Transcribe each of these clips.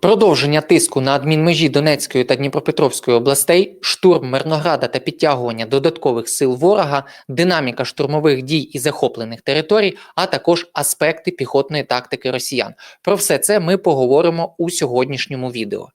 Продовження тиску на адмінмежі Донецької та Дніпропетровської областей, штурм Мирнограда та підтягування додаткових сил ворога, динаміка штурмових дій і захоплених територій, а також аспекти піхотної тактики росіян. Про все це ми поговоримо у сьогоднішньому відео.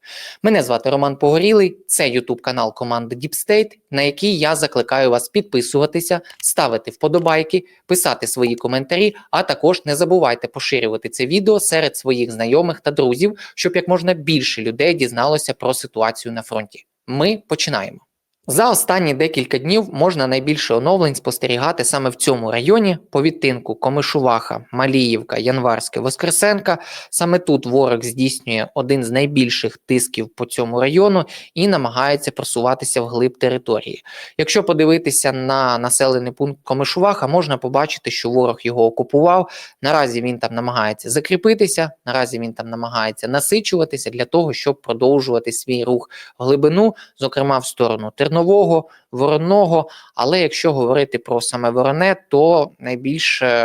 Мене звати Роман Погорілий, це Ютуб канал команди State, на який я закликаю вас підписуватися, ставити вподобайки, писати свої коментарі, а також не забувайте поширювати це відео серед своїх знайомих та друзів, щоб як можна більше людей дізналося про ситуацію на фронті. Ми починаємо. За останні декілька днів можна найбільше оновлень спостерігати саме в цьому районі по відтинку Комишуваха, Маліївка, Январське, Воскресенка. Саме тут ворог здійснює один з найбільших тисків по цьому району і намагається просуватися вглиб території. Якщо подивитися на населений пункт Комишуваха, можна побачити, що ворог його окупував. Наразі він там намагається закріпитися, наразі він там намагається насичуватися для того, щоб продовжувати свій рух в глибину, зокрема в сторону Тернопіля. Нового, Воронного. Але якщо говорити про саме Вороне, то найбільше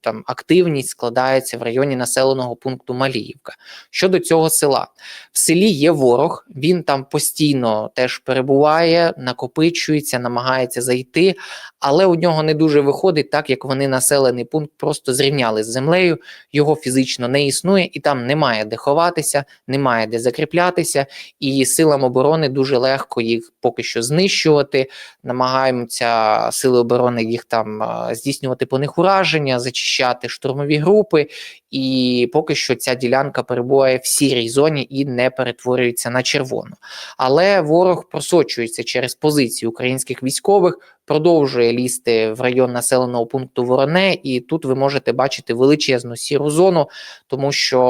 там активність складається в районі населеного пункту Маліївка. Щодо цього села, в селі є ворог, він там постійно теж перебуває, накопичується, намагається зайти, але у нього не дуже виходить, так як вони населений пункт просто зрівняли з землею, його фізично не існує, і там немає де ховатися, немає де закріплятися, і силам оборони дуже легко їх поки що знищувати. Намагаємося сили оборони їх там здійснювати по них ураження, зачищати штурмові групи. І поки що ця ділянка перебуває в сірій зоні і не перетворюється на червону. Але ворог просочується через позиції українських військових. Продовжує лізти в район населеного пункту Вороне, і тут ви можете бачити величезну сіру зону, тому що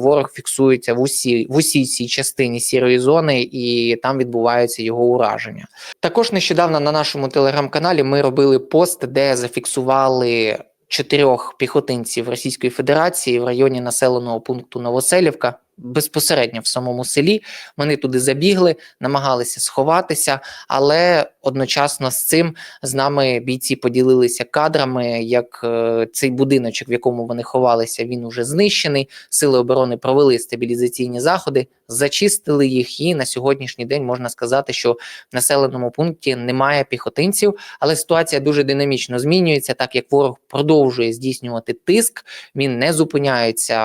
ворог фіксується в усій в усій цій частині сірої зони, і там відбувається його ураження. Також нещодавно на нашому телеграм-каналі ми робили пост, де зафіксували чотирьох піхотинців Російської Федерації в районі населеного пункту Новоселівка. Безпосередньо в самому селі вони туди забігли, намагалися сховатися, але одночасно з цим з нами бійці поділилися кадрами. Як е, цей будиночок, в якому вони ховалися, він уже знищений. Сили оборони провели стабілізаційні заходи, зачистили їх. І на сьогоднішній день можна сказати, що в населеному пункті немає піхотинців, але ситуація дуже динамічно змінюється, так як ворог продовжує здійснювати тиск, він не зупиняється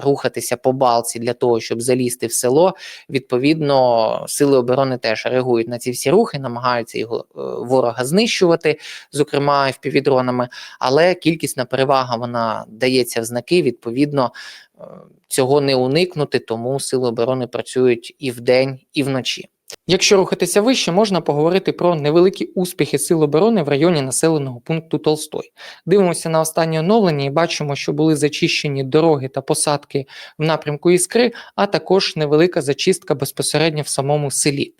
рухатися по балці для того, щоб залізти в село. Відповідно, сили оборони теж реагують на ці всі рухи, намагаються його е, ворога знищувати, зокрема впівдронами, але кількісна перевага вона дається в знаки. Відповідно, е, цього не уникнути, тому сили оборони працюють і вдень, і вночі. Якщо рухатися вище, можна поговорити про невеликі успіхи Сил оборони в районі населеного пункту Толстой. Дивимося на останнє оновлення і бачимо, що були зачищені дороги та посадки в напрямку Іскри, а також невелика зачистка безпосередньо в самому селі.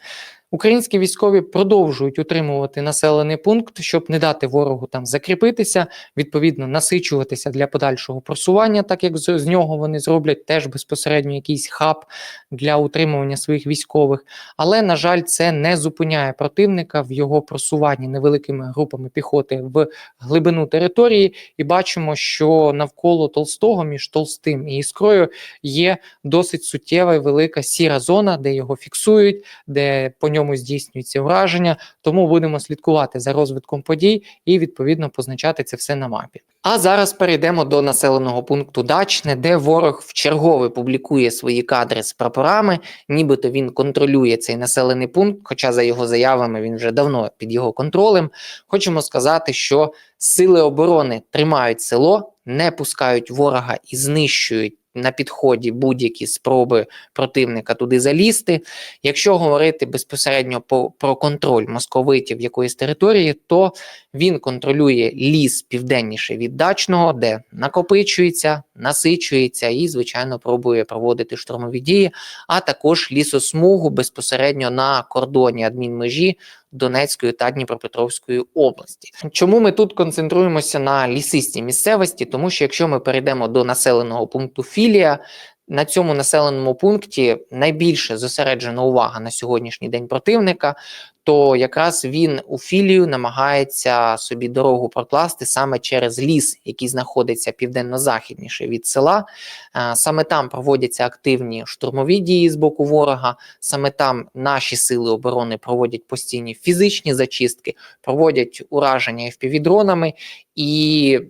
Українські військові продовжують утримувати населений пункт, щоб не дати ворогу там закріпитися, відповідно насичуватися для подальшого просування, так як з, з нього вони зроблять теж безпосередньо якийсь хаб для утримування своїх військових. Але на жаль, це не зупиняє противника в його просуванні невеликими групами піхоти в глибину території. І бачимо, що навколо Толстого між Толстим і Іскрою є досить суттєва і велика сіра зона, де його фіксують, де по ньому ньому здійснюється враження, тому будемо слідкувати за розвитком подій і відповідно позначати це все на мапі. А зараз перейдемо до населеного пункту Дачне, де ворог в чергове публікує свої кадри з прапорами, нібито він контролює цей населений пункт, хоча за його заявами він вже давно під його контролем. Хочемо сказати, що сили оборони тримають село, не пускають ворога і знищують на підході будь-які спроби противника туди залізти. Якщо говорити безпосередньо по, про контроль московитів якоїсь території, то він контролює ліс південніше від дачного, де накопичується, насичується і, звичайно, пробує проводити штурмові дії, а також лісосмугу безпосередньо на кордоні адмінмежі Донецької та Дніпропетровської області. Чому ми тут концентруємося на лісистій місцевості? Тому що якщо ми перейдемо до населеного пункту Філія, на цьому населеному пункті найбільше зосереджена увага на сьогоднішній день противника, то якраз він у філію намагається собі дорогу прокласти саме через ліс, який знаходиться південно-західніше від села. Е, Саме там проводяться активні штурмові дії з боку ворога. Саме там наші сили оборони проводять постійні фізичні зачистки, проводять ураження FPV-дронами і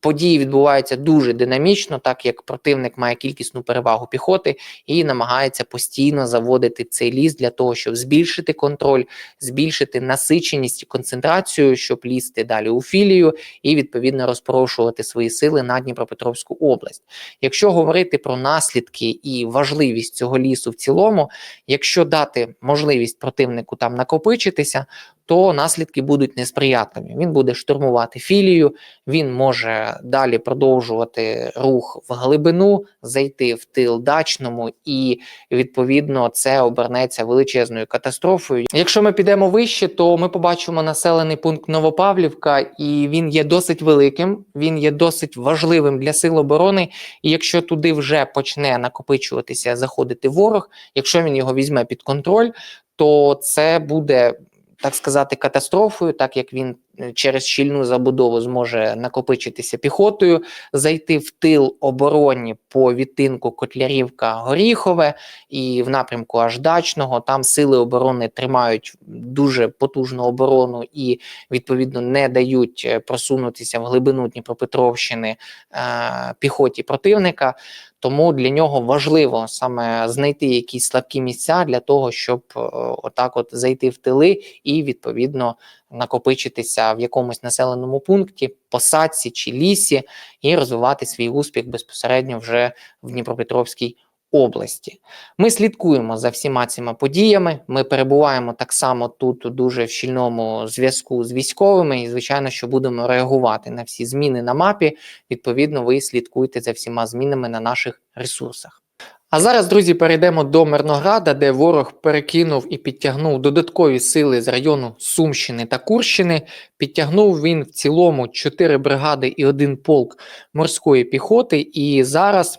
події відбуваються дуже динамічно, так як противник має кількісну перевагу піхоти і намагається постійно заводити цей ліс для того, щоб збільшити контроль, збільшити насиченість і концентрацію, щоб лізти далі у філію і відповідно розпорошувати свої сили на Дніпропетровську область. Якщо говорити про наслідки і важливість цього лісу в цілому, якщо дати можливість противнику там накопичитися, то наслідки будуть несприятливі. Він буде штурмувати філію, він може далі продовжувати рух в глибину, зайти в тил дачному, і відповідно це обернеться величезною катастрофою. Якщо ми підемо вище, то ми побачимо населений пункт Новопавлівка, і він є досить великим, він є досить важливим для сил оборони. І якщо туди вже почне накопичуватися, заходити ворог, якщо він його візьме під контроль, то це буде так сказати, катастрофою, так як він через щільну забудову зможе накопичитися піхотою, зайти в тил обороні по відтинку Котлярівка Горіхове і в напрямку аж дачного. Там сили оборони тримають дуже потужну оборону і відповідно не дають е, просунутися в глибину Дніпропетровщини е, піхоті противника. Тому для нього важливо саме знайти якісь слабкі місця для того, щоб е, отак, от зайти в тили і відповідно накопичитися в якомусь населеному пункті, посадці чи лісі, і розвивати свій успіх безпосередньо вже в Дніпропетровській області. Ми слідкуємо за всіма цими подіями. Ми перебуваємо так само тут дуже в щільному зв'язку з військовими, і звичайно, що будемо реагувати на всі зміни на мапі. Відповідно, ви слідкуйте за всіма змінами на наших ресурсах. А зараз, друзі, перейдемо до Мирнограда, де ворог перекинув і підтягнув додаткові сили з району Сумщини та Курщини. Підтягнув він в цілому 4 бригади і один полк морської піхоти. І зараз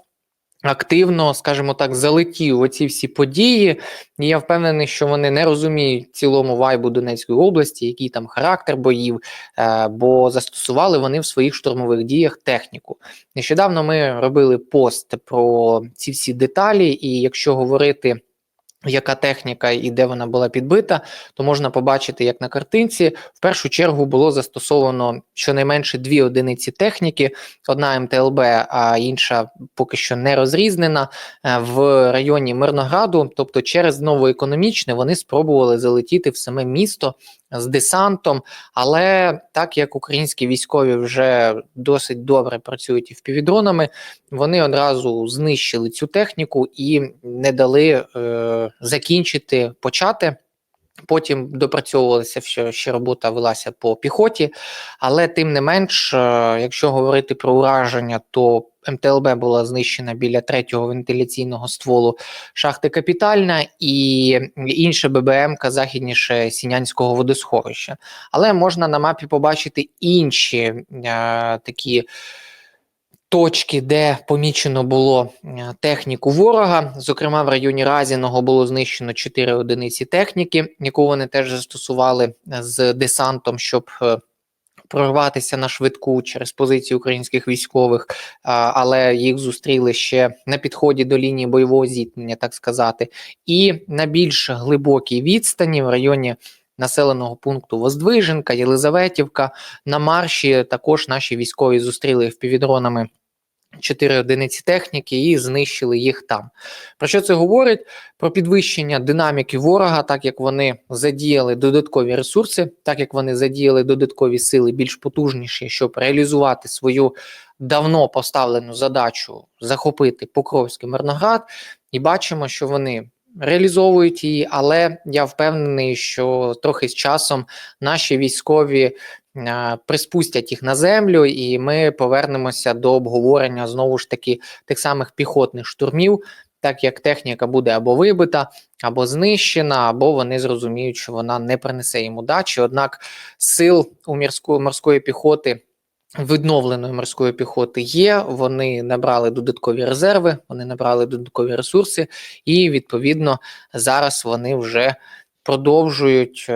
активно, скажімо так, залетів оці всі події. І я впевнений, що вони не розуміють цілому вайбу Донецької області, який там характер боїв, е, бо застосували вони в своїх штурмових діях техніку. Нещодавно ми робили пост про ці всі деталі, і якщо говорити. Яка техніка і де вона була підбита, то можна побачити, як на картинці в першу чергу було застосовано щонайменше дві одиниці техніки: одна МТЛБ, а інша поки що не розрізнена е, в районі Мирнограду. Тобто, через новоекономічне вони спробували залетіти в саме місто з десантом. Але так як українські військові вже досить добре працюють і впівдронами, вони одразу знищили цю техніку і не дали е, закінчити почати. Потім допрацьовувалася що ще робота велася по піхоті, але тим не менш, е, якщо говорити про ураження, то МТЛБ була знищена біля третього вентиляційного стволу шахти Капітальна і інша ББМ західніше Сінянського водосховища. Але можна на мапі побачити інші е, такі. Точки, де помічено було е, техніку ворога, зокрема в районі Разіного було знищено 4 одиниці техніки, яку вони теж застосували з десантом, щоб е, прорватися на швидку через позиції українських військових, але їх зустріли ще на підході до лінії бойового зіткнення, так сказати, і на більш глибокій відстані в районі. Населеного пункту Воздвиженка, Єлизаветівка на марші також наші військові зустріли впівдронами чотири одиниці техніки і знищили їх там. Про що це говорить? Про підвищення динаміки ворога, так як вони задіяли додаткові ресурси, так як вони задіяли додаткові сили більш потужніші, щоб реалізувати свою давно поставлену задачу захопити Покровський Мирноград, і бачимо, що вони. Реалізовують її, але я впевнений, що трохи з часом наші військові приспустять їх на землю, і ми повернемося до обговорення знову ж таки тих самих піхотних штурмів, так як техніка буде або вибита, або знищена, або вони зрозуміють, що вона не принесе їм удачі. Однак сил у морської морської піхоти відновленої морської піхоти є. Вони набрали додаткові резерви, вони набрали додаткові ресурси, і відповідно зараз вони вже продовжують е,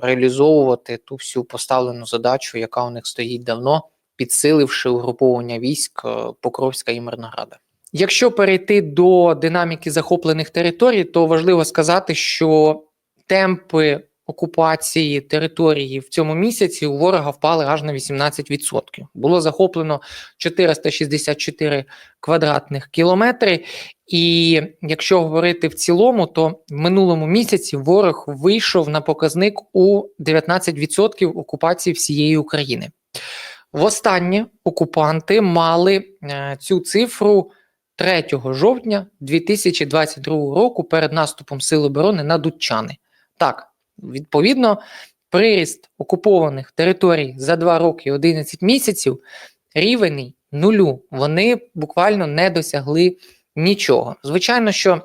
реалізовувати ту всю поставлену задачу, яка у них стоїть давно, підсиливши угруповання військ е, Покровська і Мирнограда. Якщо перейти до динаміки захоплених територій, то важливо сказати, що темпи окупації території в цьому місяці у ворога впали аж на 18%. Було захоплено 464 квадратних кілометри. І якщо говорити в цілому, то в минулому місяці ворог вийшов на показник у 19% окупації всієї України. Востаннє окупанти мали е, цю цифру 3 жовтня 2022 року перед наступом Сил оборони на Дудчани. Так, відповідно, приріст окупованих територій за 2 роки і 11 місяців рівень нулю. Вони буквально не досягли нічого. Звичайно, що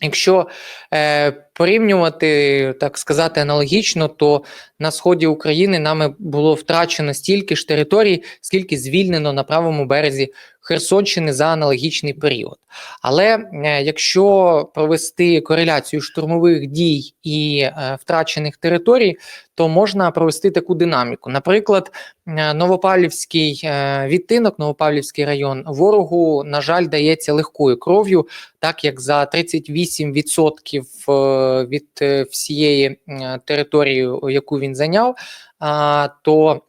якщо е, порівнювати, так сказати, аналогічно, то на сході України нами було втрачено стільки ж територій, скільки звільнено на правому березі Херсонщини за аналогічний період. Але е, якщо провести кореляцію штурмових дій і е, втрачених територій, то можна провести таку динаміку. Наприклад, е, Новопавлівський відтинок, Новопавлівський район ворогу, на жаль, дається легкою кров'ю, так як за 38% е, від е, всієї території, яку він зайняв, то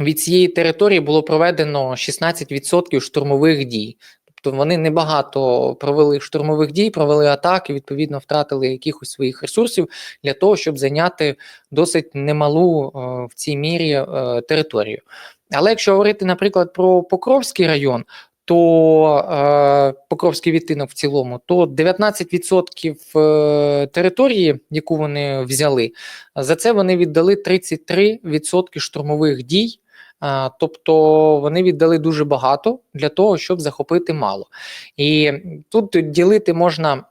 від цієї території було проведено 16% штурмових дій. Тобто вони небагато провели штурмових дій, провели атаки, відповідно, втратили якихось своїх ресурсів для того, щоб зайняти досить немалу е, в цій мірі е, територію. Але якщо говорити, наприклад, про Покровський район, то е, Покровський відтинок в цілому, то 19% е, території, яку вони взяли, за це вони віддали 33% штурмових дій. Е, Тобто вони віддали дуже багато для того, щоб захопити мало. І тут ділити можна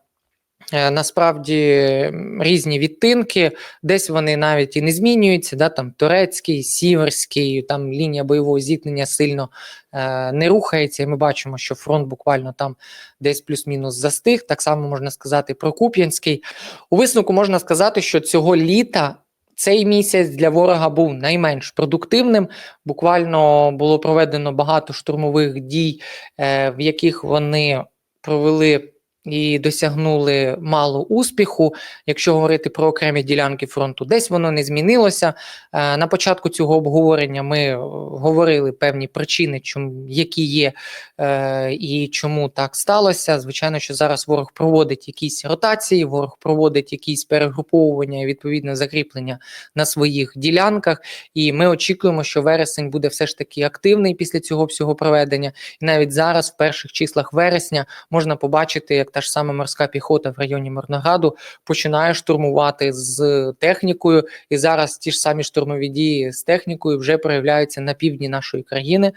насправді різні відтинки, десь вони навіть і не змінюються. Да, там турецький, сіверський, там лінія бойового зіткнення сильно е, не рухається. І ми бачимо, що фронт буквально там десь плюс-мінус застиг. Так само можна сказати про Куп'янський. У висновку можна сказати, що цього літа. Цей місяць для ворога був найменш продуктивним. Буквально було проведено багато штурмових дій, е, в яких вони провели і досягнули мало успіху. Якщо говорити про окремі ділянки фронту, десь воно не змінилося. Е, На початку цього обговорення ми е, говорили певні причини, які є е, і чому так сталося. Звичайно, що зараз ворог проводить якісь ротації, ворог проводить якісь перегруповування і відповідне закріплення на своїх ділянках. І ми очікуємо, що вересень буде все ж таки активний після цього всього проведення. І навіть зараз, в перших числах вересня, можна побачити, як та ж сама морська піхота в районі Мирнограду починає штурмувати з технікою. І зараз ті ж самі штурмові дії з технікою вже проявляються на півдні нашої країни.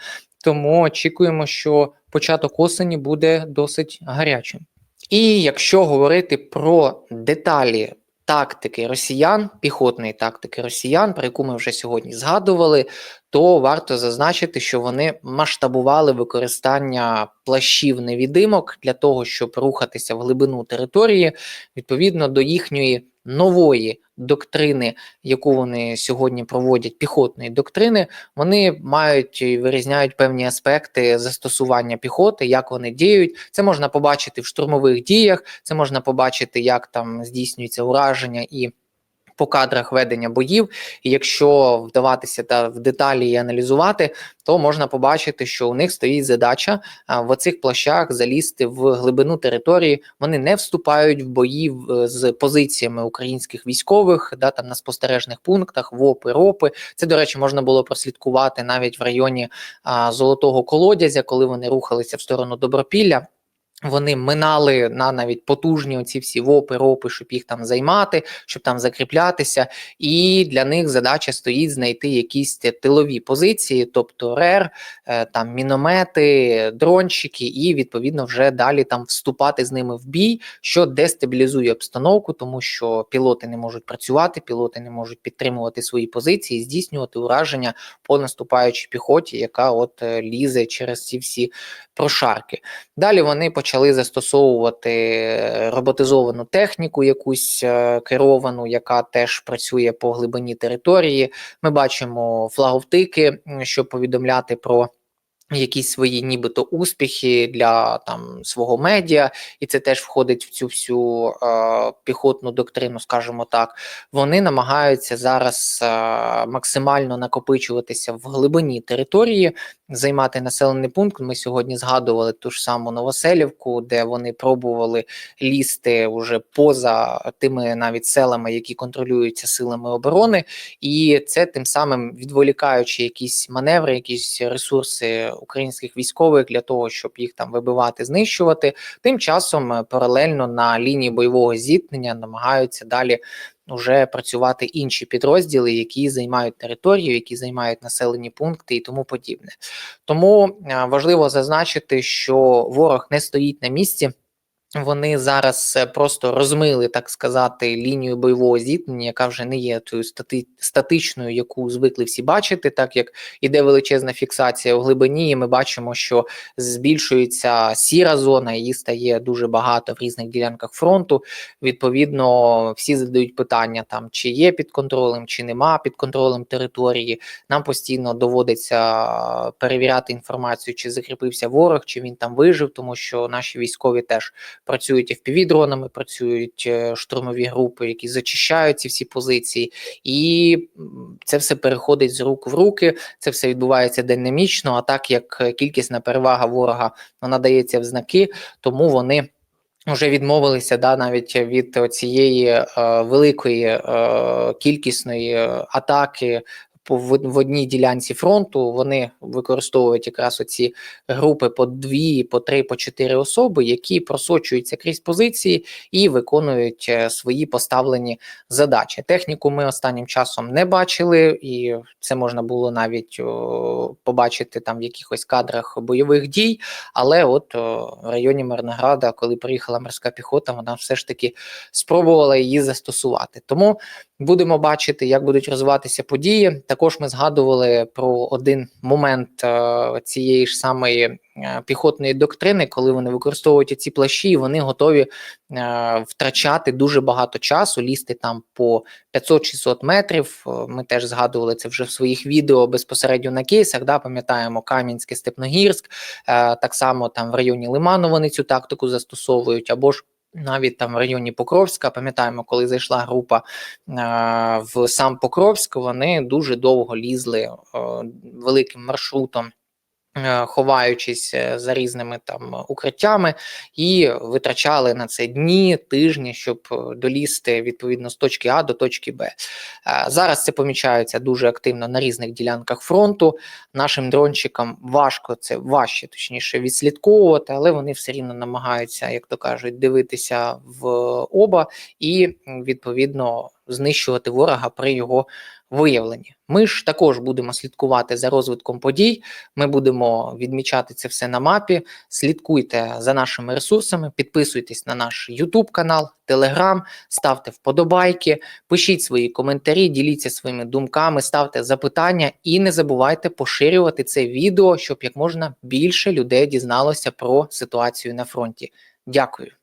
Тому очікуємо, що початок осені буде досить гарячим. І якщо говорити про деталі тактики росіян, піхотної тактики росіян, про яку ми вже сьогодні згадували, то варто зазначити, що вони масштабували використання плащів невідимок для того, щоб рухатися в глибину території відповідно до їхньої нової доктрини, яку вони сьогодні проводять, піхотної доктрини, вони мають і вирізняють певні аспекти застосування піхоти, як вони діють. Це можна побачити в штурмових діях, це можна побачити, як там здійснюється ураження і. По кадрах ведення боїв, і якщо вдаватися та в деталі і аналізувати, то можна побачити, що у них стоїть задача в оцих плащах залізти в глибину території. Вони не вступають в бої з позиціями українських військових, да там на спостережних пунктах, ВОПи, РОПи. Це, до речі, можна було прослідкувати навіть в районі а, Золотого колодязя, коли вони рухалися в сторону Добропілля. Вони минали на навіть потужні оці всі вопи, ропи, щоб їх там займати, щоб там закріплятися. І для них задача стоїть знайти якісь тилові позиції, тобто РЕР, е, там міномети, дрончики, і відповідно вже далі там вступати з ними в бій, що дестабілізує обстановку, тому що пілоти не можуть працювати, пілоти не можуть підтримувати свої позиції, здійснювати ураження по наступаючій піхоті, яка от е, лізе через ці всі прошарки. Далі вони почали застосовувати роботизовану техніку, якусь е, керовану, яка теж працює по глибині території. Ми бачимо флаговтики, щоб повідомляти про. Якісь свої, нібито успіхи для там свого медіа, і це теж входить в цю всю е, піхотну доктрину, скажімо так. Вони намагаються зараз е, максимально накопичуватися в глибині території, займати населений пункт. Ми сьогодні згадували ту ж саму Новоселівку, де вони пробували лізти вже поза тими навіть селами, які контролюються силами оборони, і це тим самим відволікаючи якісь маневри, якісь ресурси українських військових для того, щоб їх там вибивати, знищувати. Тим часом е, паралельно на лінії бойового зіткнення намагаються далі вже працювати інші підрозділи, які займають територію, які займають населені пункти і тому подібне. Тому е, важливо зазначити, що ворог не стоїть на місці. Вони зараз е, просто розмили, так сказати, лінію бойового зіткнення, яка вже не є тою стати, статичною, яку звикли всі бачити, так як іде величезна фіксація у глибині. і Ми бачимо, що збільшується сіра зона, її стає дуже багато в різних ділянках фронту. Відповідно, всі задають питання там, чи є під контролем, чи нема під контролем території. Нам постійно доводиться перевіряти інформацію, чи закріпився ворог, чи він там вижив, тому що наші військові теж працюють fpv дронами, працюють е, штурмові групи, які зачищають ці всі позиції, і це все переходить з рук в руки. Це все відбувається динамічно. А так як кількісна перевага ворога вона дається в знаки, тому вони. Вже відмовилися да навіть від цієї е, великої е, кількісної атаки в одній ділянці фронту вони використовують якраз оці групи по дві, по три, по чотири особи, які просочуються крізь позиції і виконують е, свої поставлені задачі. Техніку ми останнім часом не бачили, і це можна було навіть побачити там в якихось кадрах бойових дій. Але от в районі Мирнограда, коли приїхала морська піхота, вона все ж таки спробувала її застосувати. Тому будемо бачити, як будуть розвиватися події. Також ми згадували про один момент е, цієї ж самої е, піхотної доктрини, коли вони використовують ці плащі, і вони готові е, втрачати дуже багато часу, лізти там по 500-600 метрів. Ми теж згадували це вже в своїх відео безпосередньо на кейсах. Да, Пам'ятаємо Кам'янське, Степногірськ, так само там в районі Лиману вони цю тактику застосовують або ж навіть там в районі Покровська, пам'ятаємо, коли зайшла група в сам Покровськ, вони дуже довго лізли великим маршрутом. Е, ховаючись е, за різними там укриттями, і витрачали на це дні, тижні, щоб е, долізти відповідно з точки А до точки Б. Зараз це помічається дуже активно на різних ділянках фронту. Нашим дрончикам важко це важче, точніше, відслідковувати, але вони все рівно намагаються, як то кажуть, дивитися в оба і відповідно знищувати ворога при його виявлені. Ми ж також будемо слідкувати за розвитком подій. Ми будемо відмічати це все на мапі. Слідкуйте за нашими ресурсами, підписуйтесь на наш YouTube канал, Telegram, ставте вподобайки, пишіть свої коментарі, діліться своїми думками, ставте запитання і не забувайте поширювати це відео, щоб як можна більше людей дізналося про ситуацію на фронті. Дякую.